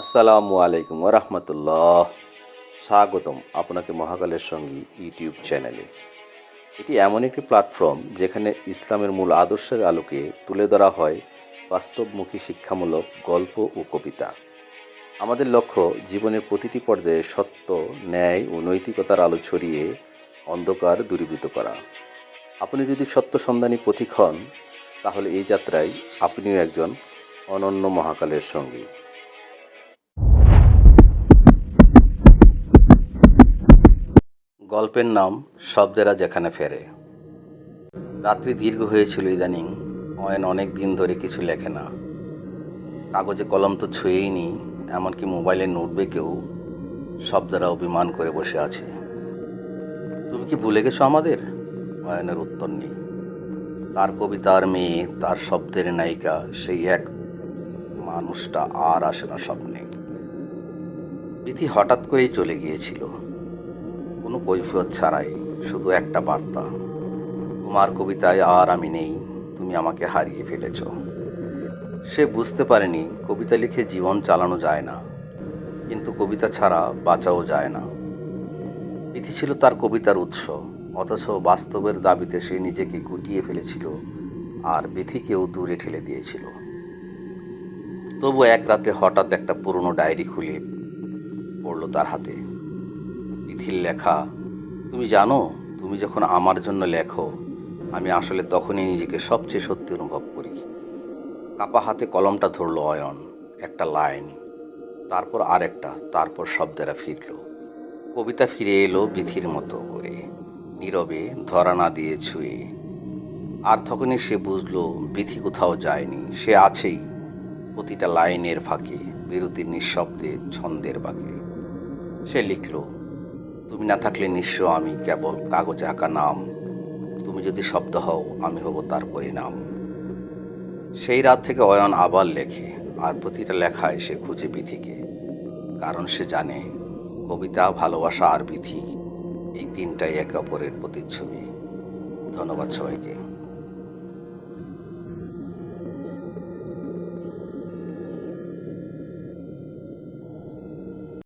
আসসালামু আলাইকুম রহমতুল্লাহ। স্বাগতম আপনাকে মহাকালের সঙ্গী ইউটিউব চ্যানেলে। এটি এমন একটি প্ল্যাটফর্ম যেখানে ইসলামের মূল আদর্শের আলোকে তুলে ধরা হয় বাস্তবমুখী শিক্ষামূলক গল্প ও কবিতা। আমাদের লক্ষ্য জীবনের প্রতিটি পর্যায়ে সত্য, ন্যায় ও নৈতিকতার আলো ছড়িয়ে অন্ধকার দূরীভূত করা। আপনি যদি সত্য সন্ধানী পথিক হন, তাহলে এই যাত্রায় আপনিও একজন অনন্য মহাকালের সঙ্গী। গল্পের নাম শব্দেরা যেখানে ফেরে। রাত্রি দীর্ঘ হয়েছিল ইদানিং, অয়ন অনেক দিন ধরে কিছু লেখে না। কাগজে কলম তো ছুঁয়েই নি, এমনকি মোবাইলে নোটবে কেউ শব্দেরা অভিমান করে বসে আছে। তুমি কি ভুলে গেছো আমাদের? অয়নের উত্তর নেই। তার কবিতার মেয়ে, তার শব্দের নায়িকা, সেই এক মানুষটা আর আসে না স্বপ্নে। বিধি হঠাৎ করেই চলে গিয়েছিল। কোনো কৈফিয়ত ছাড়াই শুধু একটা বার্তা। তোমার কবিতায় আর আমি নেই, তুমি আমাকে হারিয়ে ফেলেছ। সে বুঝতে পারেনি কবিতা লিখে জীবন চালানো যায় না, কিন্তু কবিতা ছাড়া বাঁচাও যায় না। ইতি ছিল তার কবিতার উৎস, অথচ বাস্তবের দাবিতে সে নিজেকে গুটিয়ে ফেলেছিল, আর বিথিকেও দূরে ঠেলে দিয়েছিল। তবু এক রাতে হঠাৎ একটা পুরনো ডায়েরি খুলে পড়ল তার হাতে। তিথির লেখা। তুমি জানো, তুমি যখন আমার জন্য লেখো, আমি আসলে তখনই নিজেকে সবচেয়ে সত্যি অনুভব করি। কাপা হাতে কলমটা ধরলো অয়ন, একটা লাইন, তারপর আরেকটা, তারপর শব্দেরা ফিরল। কবিতা ফিরে এলো বিধির মতো করে, নীরবে ধরা না দিয়ে ছুঁয়ে। আর তখনই সে বুঝলো, বিধি কোথাও যায়নি, সে আছেই। প্রতিটা লাইনের ফাঁকে, বিরতির নিঃশব্দে, ছন্দের বাঁকে। সে লিখল তুমি না থাকলে নিঃস্ব আমি কেবল কাগজে আঁকা নাম। তুমি যদি শব্দ হও, আমি হব তার পরিণাম। সেই রাত থেকে অয়ন আবার লেখে, আর প্রতিটা লেখায় সে খুঁজে বিধিকে, কারণ সে জানে কবিতা, ভালোবাসা আর বিথি এই তিনটাই একে অপরের প্রতিচ্ছবি। ধন্যবাদ সবাইকে।